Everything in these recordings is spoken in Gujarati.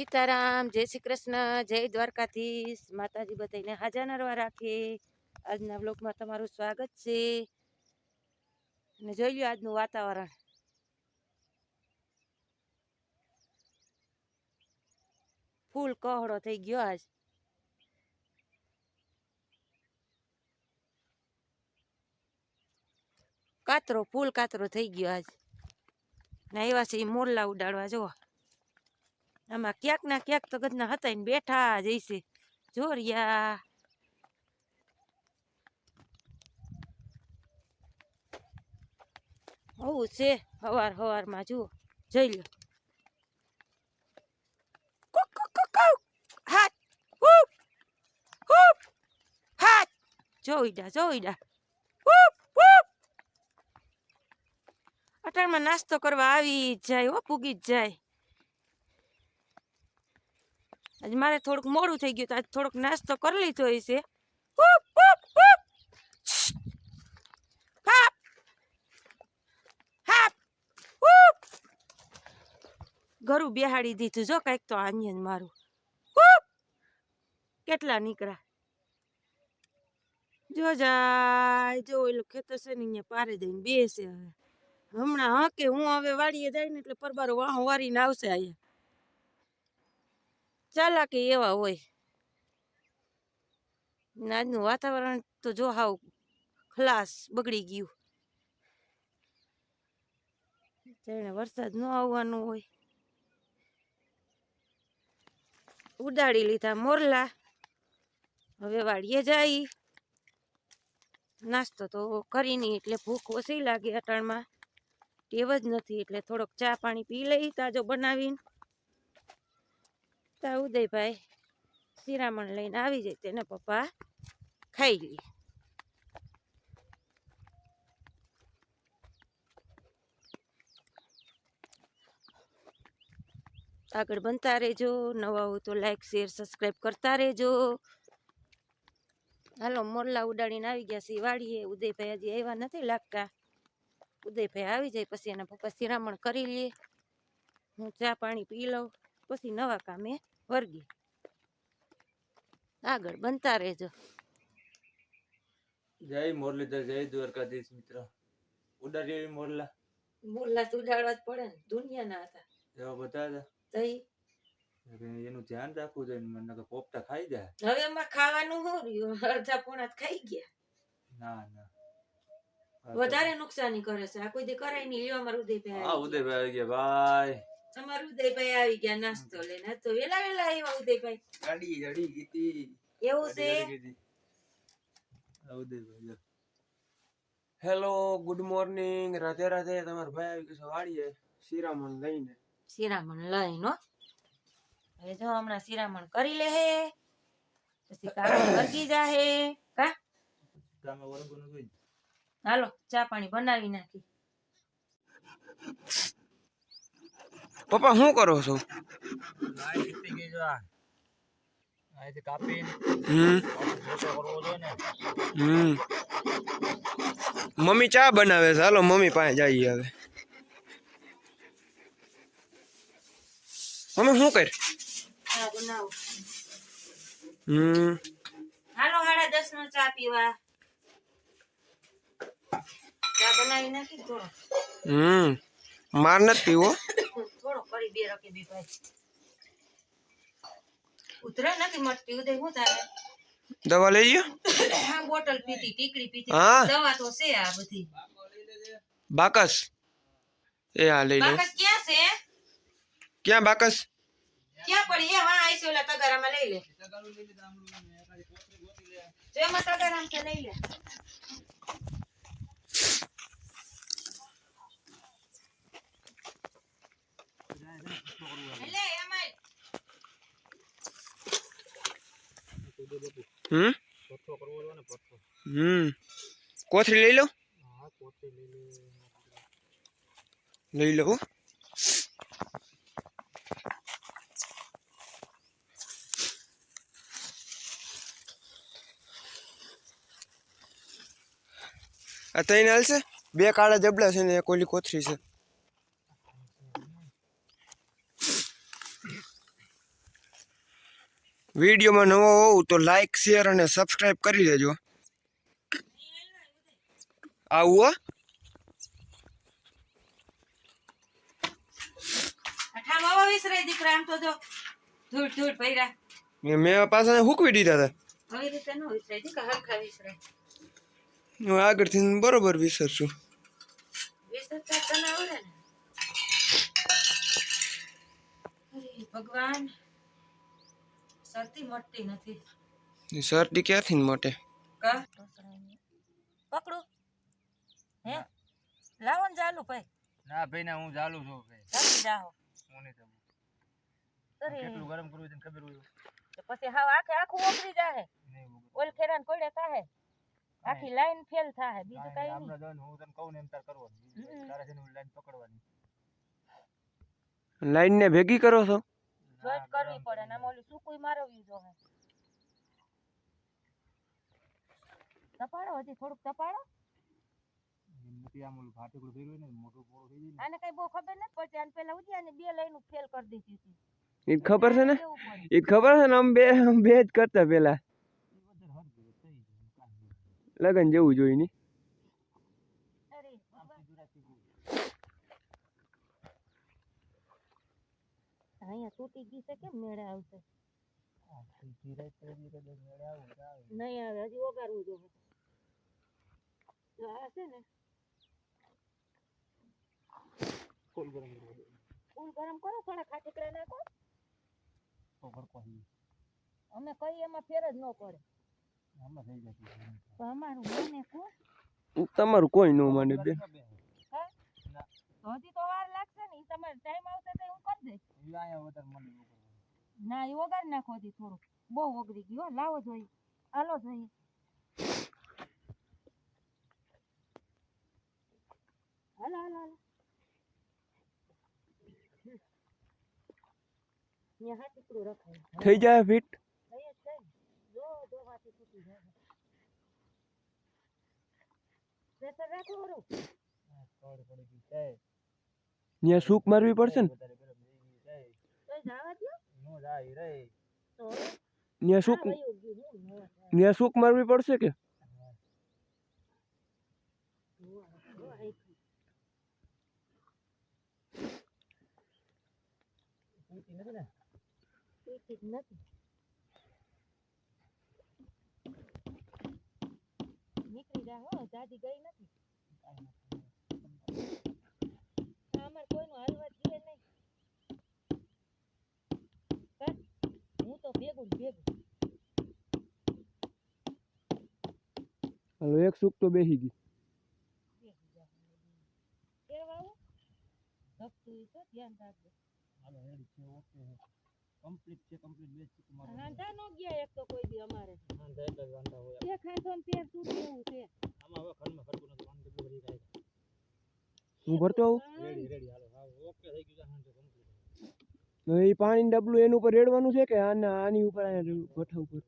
સીતારામ, જય શ્રી કૃષ્ણ, જય દ્વારકાધીશ, માતાજી બધાને હાજર નરવા રાખે. આજના બ્લોગમાં તમારું સ્વાગત છે. અને જોઈ લો આજનું વાતાવરણ. ફૂલ કહડો થઈ ગયો આજ. કાતરો, ફૂલ કાતરો થઈ ગયો આજ. ને એવા છે એ મોરલા ઉડાડવા જોવા આમાં ક્યાંક ના ક્યાંક તો ગજના હતા ને બેઠા જઈશે જોરિયા આવું છે, હવાર હવારમાં જુઓ, જોઈ લો. જોઈડા જોઈડા અટાણમાં નાસ્તો કરવા આવી જ જાય, હો પૂગી જ જાય. આજે મારે થોડુંક મોડું થઈ ગયું તો આજે થોડોક નાસ્તો કરી લીધો હુપ ઘરું બેહાડી દીધું જો કાંઈક તો આન્યન મારું. કેટલા નીકળ્યા? જો જાય, જો ઓલું ખેતર છે ને અહીંયા પારે દઈને બેસે હવે. હમણાં હા કે હું હવે વાડીએ જાય ને એટલે પરબારો વાહ વારીને આવશે અહીંયા. ચાલાકી એવા હોય. ને આજનું વાતાવરણ તો જો હાવ ખલાસ બગડી ગયું. જેને વરસાદ ન આવવાનું હોય. ઉડાડી લીધા મોરલા. હવે વાડીએ જાય. નાસ્તો તો કરી નહીં એટલે ભૂખ ઓછી લાગે અટાણમાં. ટેવ જ નથી એટલે થોડોક ચા પાણી પી લઈ તાજો બનાવીને તા ઉદયભાઈ શિરામણ લઈને આવી જાય તેના પપ્પા ખાઈ લે. આગળ બનતા રહેજો, નવા હોય તો લાઈક શેર સબસ્ક્રાઈબ કરતા રહેજો. હાલો, મોરલા ઉડાડીને આવી ગયા છે વાડીએ. ઉદયભાઈ હજી આવ્યા નથી લાગતા. ઉદયભાઈ આવી જાય પછી એના પપ્પા શિરામણ કરી લે. હું ચા પાણી પી લઉં. પછી નવા કામે વર્ગી આગળ બનતા રહેજો. જય મુરલીધર જય દ્વારકાધીશ મિત્ર. ઉડાડી એવી મોરલા. મોરલા તો ઉડાડવા જ પડે ને દુનિયાના હતા. એવા બધા હતા તઈ? એનું ધ્યાન રાખવું જોઈએ મને મને પોપટા ખાઈ જાય. હવે એમાં ખાવાનું શું રહ્યું? અડધા પોણા ખાઈ ગયા. ના ના. વધારે નુકસાની કરે છે. આ કોઈ દી કરાય નહીં લેવા મારું ઉદયભાઈ હા ઉદયભાઈ આવી ગયા. ભાઈ અમારું ઉદયભાઈ આવી ગયા નાસ્તો લઈને. તો વેલા વેલા આવ્યા ઉદયભાઈ. ગાડી ગાડી ગીતી એવું છે? Udaybhai hello good morning Radhe Radhe તમારા ભાઈ આવી ગયો વાળીએ વાડીએ. શિરામણ લઈને. શિરામણ લઈનો. હવે જો હમણાં શિરામણ કરી લે હે. પછી કામ વર્ગી જાહે કા? કામ વર્ગો જોઈ હાલો ચા પાણી બનાવી નાખી. પપ્પા શું કરો છો? મમ્મી ચા બનાવે છે. હાલો મમ્મી પાસે જઈએ હવે. મમ્મી શું કર? હમ. હાલો હાડા દસ નો ચા પીવા. ચા બનાવી નાખી હમ. માર નથી પીવો. થોડો કરી બે રકે બી ભાઈ ઉતરે નથી મટતી ઉદય હું તારે દવા લઈ લ્યો. હા બોટલ પીતી ટીકડી પીતી. દવા તો છે આ બધી. બાકસ. એ આ લઈ લો. બાકસ ક્યાં છે? ક્યાં બાકસ? ક્યાં પડી? એ વાં આઈસી ઓલા તગારામાં લઈ લે. જો તગારામ છે લઈ લે. લે એમાંય હમ પથ્થો કરવો લઈ ને કોથળી લઈ લો. લઈ લો. આ તઈને હાલશે? બે કાળા જબડા છે ને એક ઓલી કોથળી છે. વિડીયોમાં નવો હોવ તો લાઈક શેર અને સબસ્ક્રાઈબ કરી દેજો આવું મેં પાછા હુકવી દીધા હતા આગળથી બરોબર વિસરશું. ભગવાન. શરતી મટતી નથી. શરદી ક્યાંથી મોટે? કા? પકડું. હે? લાવો ને ચાલુ ભાઈ. ના ભાઈ ના હું ચાલુ છું ભાઈ. ચાલી જાઓ. હું નહીં ચાલુ. અરે. કેટલું ગરમ કરવું તને ખબર હોય. તો પછી હાવ આખે આખું ઓગળી જાહે. ઓલ ફેરાન કોડે થાહે. આખી લાઈન ફેલ થાહે. બીજું કઈ નહીં, નહીં. આપણે હું તને કહું ને એમ તાર કરવાનું. તારે છે ને લાઈન પકડવાની. લાઈન ને ભેગી કરો છો? જોઈન્ટ કરવી પડે ને આમ ઓલી સૂકુંય મારવ્યું જોહે તપાડો હજી થોડુંક તપાડો. નથી આમ ઓલું ફાટેકડું ભેગું ને મોટું પોળું થઈ જાય આને કઈ બહુ ખબર નથી પડતી. આને પેલા ઉદ્યા ને બે લાઈન ફેલ કરી દીધી હતી. એ ખબર છે ને? એ ખબર છે ને આમ બે આમ બે જ કરતા પેલા. નહીં. લગન જેવું જોઈ ની અરે ભગવાન. આમથી દૂરાથી ગયું. અહીંયા તૂટી ગઈ છે કેમ મેળે આવશે. નહીં આવે હજી ઓગારવું જોઈએ. જો આ છે ને ફૂલ ગરમ. ફૂલ ગરમ કરો થોડા ખાટીકડા નાખો. અમે કઈ એમાં ફેર જ ન પડે. આમાં થઈ જશે ગરમ. તો અમારું મને કોણ? તમારું કોઈ ન માને બે. હજી તો વાર તમારે ટાઈમ આવશે તો હું કરી દઈશ. એ અહીંયા વધારે મને એવું કરવાનું. ના એ ઓગાળી નાખો હજી થોડુંક. બહુ ઓગળી ગયું હો. લાવો જોઈએ. હાલો જોઈએ. હાલો હાલો હાલો. ત્યાં હાથ ટુકડું રખાય. થઈ જાય ફિટ થઈ જ જાય ને. જો જો હાથી તૂટી જાય. પ્રેશર રાખો વરું આ ખડ પડી ગઈ છે. ત્યાં સૂક મારવી પડશે ને? ત્યાં સૂક. ત્યાં સૂક મારવી પડશે કે? નીકળી જાય હો દાદી ગઈ નથી. અમારે કોઈનું હાલવા દે નહીં કર. હું તો ભેગું ને ભેગું હાલો એક સુખ તો બેસી ગઈ ભેગું જા. કેવા આવું? ધપતું ઈ તો ધ્યાન રાખજો હાલો ready છે, okay છે. છે, ચીકુ હાંધા નો ગયા એક તો કોઈ દી અમારે વાંધા એટલે જ વાંધા હોય. એક હાંધો ને પેર તૂટે એવું છે આમાં હવે ઘરમાં ખડકું નથી, વાંધો વધી જાય. હું ભરતો આવું Ready, ready, હાલો, હાલો, okay થઈ ગયું છે, વાંધો complete. હવે એ પાણી ડબલું એનું ઉપર રેડવાનું છે કે આના આની ઉપર આયા રેડવું, ભઠ્ઠા ઉપર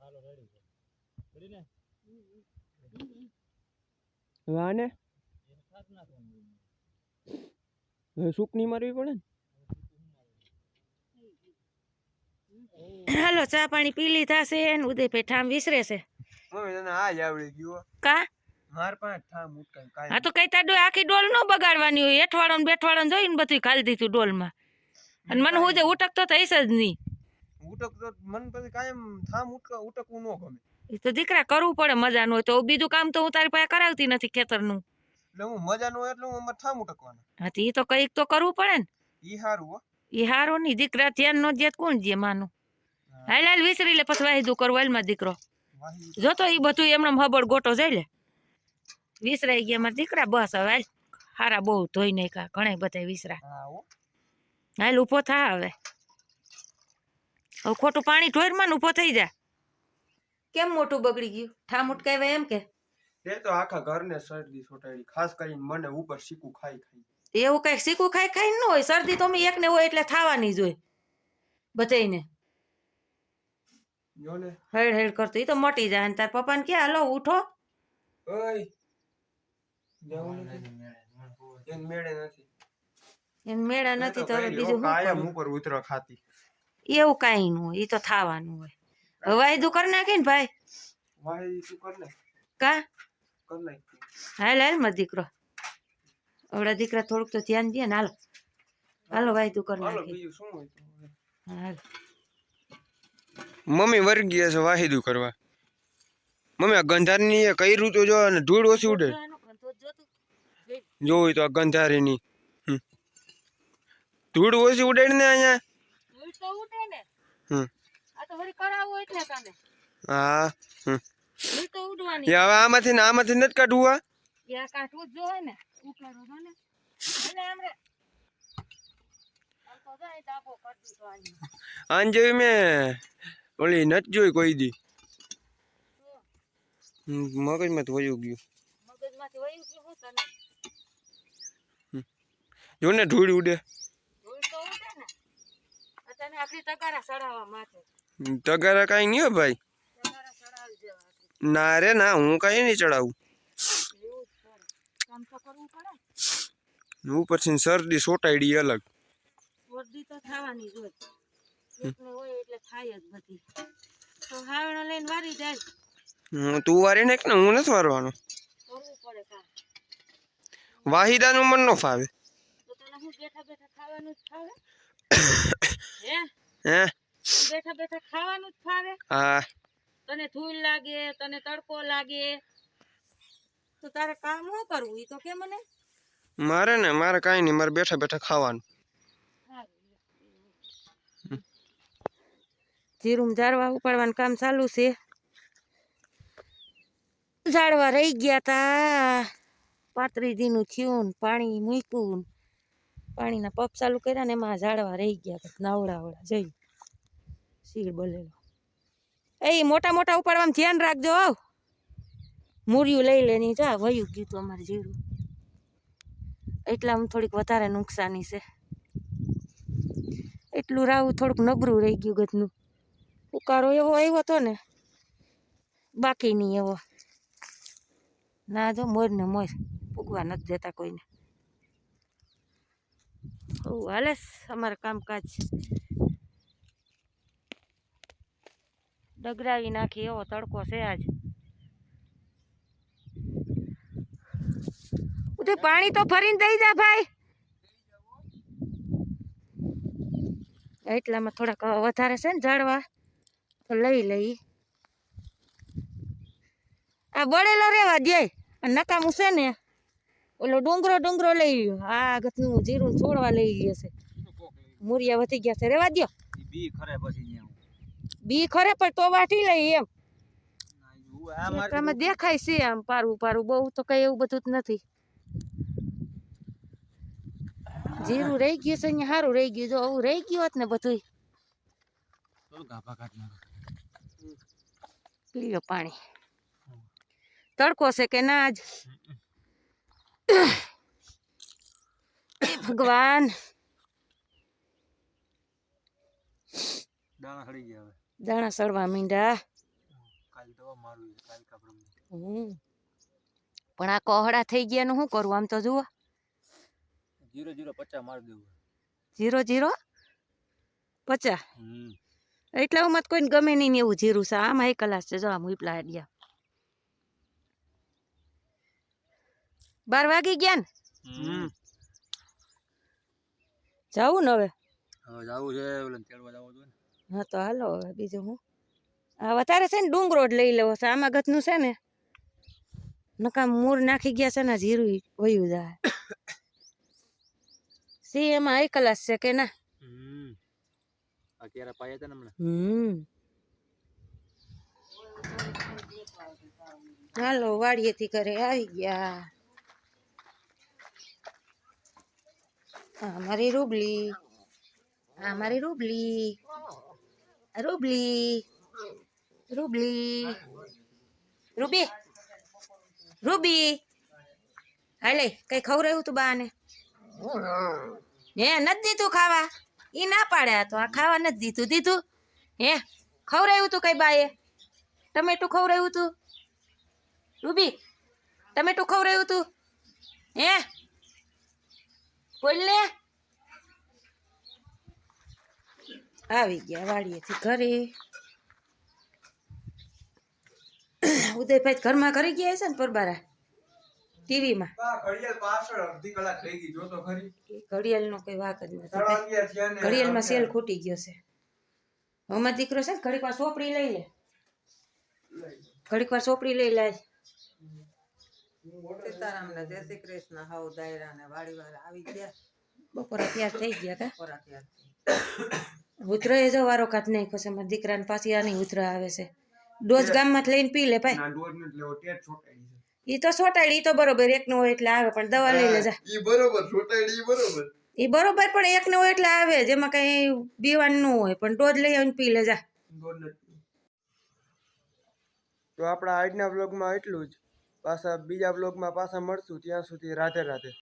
હાલો, ready છે. Ready ને? હવે આને એને સાથ નાખવાનું. હવે સૂક નહીં મારવી પડે ને હાલો ચા પાણી પી લીધા છે ને ઉદયભાઈ ઠામ વિસરે છે. મમ્મી તને આ જ આવડી ગયું કા? હા તો કઈ તાડો આખી ડોલ નો બગાડવાની હોય. એઠવાડો ને બેઠવાડો ને જોઈને બધું ખાલી દીધું ડોલમાં. અને મને હું જે ઉટકતો થઈશ જ નહીં. ઉટકતો મને પછી કાયમ થામ ઉટક ઉટકવું ન ગમે. એ તો દીકરા કરવું પડે મજાનું હોય તો. બીજું કામ તો હું તારી પાસે કરાવતી નથી ખેતરનું. એટલે હું મજા ન હોય એટલે હું અમારે થામ ઉટકવાના. હા તો એ તો કંઈક તો કરવું પડે ને. ઈ હારું ઈ હારો નહીં દીકરા ધ્યાન નો દે કોણ જે માનું? હાલ હાલ વિસરી લે પછી વાહિદું કરવું હાલમાં દીકરો. જોતો એ બધું એમને હબળ ગોટો જઈ લે. વિસરાઈ ગયા મારા દીકરા બસ હવે હાલ. હારા બહુ ધોઈ નાખ્યા ઘણા બધા વિસરા. હાલ ઊભો થા હવે. હવે ખોટું પાણી ઢોરમાં ઊભો થઈ જા. કેમ મોટું બગડી ગયું? ઠામ ઉટકાવ્યા એમ કે? એ તો આખા ઘરને શરદી છોટાડી ખાસ કરીને મને ઉપર શીકું ખાઈ ખાઈ. એવું કઈ સીકું ખાઈ ખાઈ ન હોય? શરદી તો અમે એકને હોય એટલે થવાની જ હોય. બધાને ને હેડ હેડ કરતો. એ તો મટી જાય ને તાર પપ્પાને કે હાલો ઉઠો. એને મેળે નથી. તો હવે બીજું કાયમ ઉપર ઉતરો ખાતી. એવું કાંઈ ન હોય. એ તો થવાનું હોય. હવે વાયદું કરી નાખી ને ભાઈ. કા? કર નાખ. હાલ હાલ મારો દીકરો. હવે દીકરા થોડુંક તો ધ્યાન દે ને. હાલો. હાલો વાયદું કરી હાલો નાખી. બીજું શું હોય હાલ. મમ્મી વરી ગયા છે વાહિદું કરવા. મમ્મી આ ગંધારની એ કર્યું તો જો અને ધૂળ ઓછી ઉડે. જોવું તો આ ગંધારીની. ધૂળ ઓછી ઉડે ને અહીંયા. હા હવે આમાંથી ને આમાંથી નથી કાઢવું આ આન જેવી મેં ઓલી નથી જોઈ કોઈ દી. હમ, મગજમાં તો વયું ગયું જો ને ધૂળ ઉડે. તગારા કાંઈ નહીં ભાઈ. ના રે ના હું કાંઈ નહીં ચડાવું. ઉપરથી શરદી સોટાડી અલગ. વરદી તો થવાની જ હોય. એકને હોય એટલે થાય જ બધી. તો હાવણો લઈને વારી જાય. હું તું વારી ને હું નથી વારવાનો. કરવું પડે કામ વાહિદાનું મન ન ફાવે. તો તને હું બેઠા બેઠા ખાવાનું જ ફાવે? હે? હે? બેઠા બેઠા ખાવાનું જ ફાવે? હા. તને ધૂળ લાગે તને તડકો લાગે. તો તારે કામ શું કરવું એ તો કે મને? મારે ને મારે કાંઈ નહીં મારે બેઠા બેઠા ખાવાનું. જીરું ઝાડવા ઉપાડવાનું કામ ચાલુ છે. ઝાડવા રહી ગયા તા. પાતરીજીનું થયું પાણી મૂક્યું પાણીના પપ ચાલુ કર્યા ને એમાં ઝાડવા રહી ગયા તા. નાવડાવડા જઈ શીર બોલેલો. એ મોટા મોટા ઉપાડવામાં ધ્યાન રાખજો આવ મૂર્યું લઈ લેની જા વયું ગયું તું અમારે જીરું. એટલામાં થોડીક વધારે નુકસાની છે. એટલું રાવું થોડુંક નબળું રહી ગયું ગતનું ઉકારો એવો આવ્યો હતો ને બાકી નહીં એવો. ના જો મોર ને મોર પૂગવા નથી દેતા કોઈને. હો હાલે અમારે કામકાજ. ડગરાવી નાખી એવો તડકો છે આજ. ઉદય પાણી તો ભરીને દઈ જા ભાઈ. એટલામાં થોડાક વધારે છે ને ઝાડવા. તો લઈ લઈ. આ બળેલો રેવા દે. નકામું છે ને ઓલો ડુંગરો ડુંગરો લઈ ગયો. આ ગતનું જીરું છોડવા લઈ ગયો છે. મૂરિયા વધી ગયા છે. રેવા દો બી ખરે પછી બી ખરે પણ તો વાટી લઈ એમ. આમાં દેખાય છે આમ પારું પારું. બહુ તો કઈ એવું બધું જ નથી. જીરું રહી ગયું છે અહીંયા સારું રહી ગયું. જો આવું રહી ગયું હોત ને બધું ગાભા કાઢ નાખો. પી લો પાણી તડકો છે કે ના આજ? હે ભગવાન. દાણા ખડી ગયા હવે. દાણા સડવા મીંડા. કાલ દવા મારવી છે કાલ કા બ્રહ્મ હમ. પણ આ કોહડા થઈ ગયા નું શું કરવું આમ તો જુઓ. જીરો જીરો પચાસ માર દેવું. જીરો જીરો પચા હમ. એટલે હું મત કોઈને ગમે નહીં ને એવું જીરું છે. આમાં એક કલાસ છે. જો આમ ઉપલા અડ્યા. બાર વાગી ગયા ને? જવું ને હવે? હવે છે. તેડવા જવું જોઈએ હા તો હાલો હવે બીજું હું. આ વધારે છે ને ડુંગરો જ લઈ લેવો છે. આમાં ગતનું છે ને નકામ મૂર નાખી ગયા છે ને જીરું વયું જાય. સી એમાં એક કલાસ છે કે ના? અત્યારે પાયા હતા ને હમણાં? હમ. હાલો, વાડીએથી ઘરે આવી ગયા. આ મારી રૂબલી. આ મારી રૂબલી. રૂબલી. રૂબલી. રૂબી. રૂબી. હાલે, કઈ ખવડાવ્યું તું બાને? હે, નથી દીધું ખાવા? ઈ ના પાડ્યા તો. આ ખાવા નથી દીધું દીધું. હે ખવડાવ્યું તું કઈ બાએ? ટમેટું ખવડાવ્યું તું? રૂબી, ટમેટું ખવડાવ્યું તું? હે? બોલ ને. આવી ગયા વાડીએથી ઘરે. ઉદયભાઈ ઘરમાં કરી ગયા છે ને પરબારા? ટીવીમાં. ઘડિયાળ પાછળ અડધી કલાક થઈ ગઈ જો તો ખરી. ઘડિયાળનો કોઈ વાક જ નથી. ઘડિયાળમાં સેલ ખૂટી ગયો છે. હમણાં દીકરો છે ને ઘડીક વાર ચોપડી લઈ લે. ઘડીક વાર ચોપડી લઈ લે. સીતારામને જય શ્રી કૃષ્ણ હાઉ દાયરા ને વાડી વાર આવી ગયા. બપોર અત્યાર થઈ ગયા તા. બપોર અત્યાર ત્યારથી એ જો વારો કાઢ નાખ્યો છે મારા દીકરાને પાછી આની ઉતરા આવે છે. ડોઝ ગામમાં લઈને પી લે ભાઈ. ના દોઢ મિનિટ લેવો ટેટ છોટાડી એ તો સોટાડી ઈ તો બરોબર એકનો હોય એટલે આવે પણ દવા લઈ લે જા ઈ બરોબર છોટાડી બરોબર. એ બરોબર પણ એકનો હોય એટલે આવે જેમાં કઈ બીવાનું ન હોય પણ ડોઝ લઈ આવીને પી લે જા તો આપણા આજના બ્લોગમાં એટલું જ. પાછા બીજા બ્લોગમાં પાછા મળશું ત્યાં સુધી રાધે રાધે.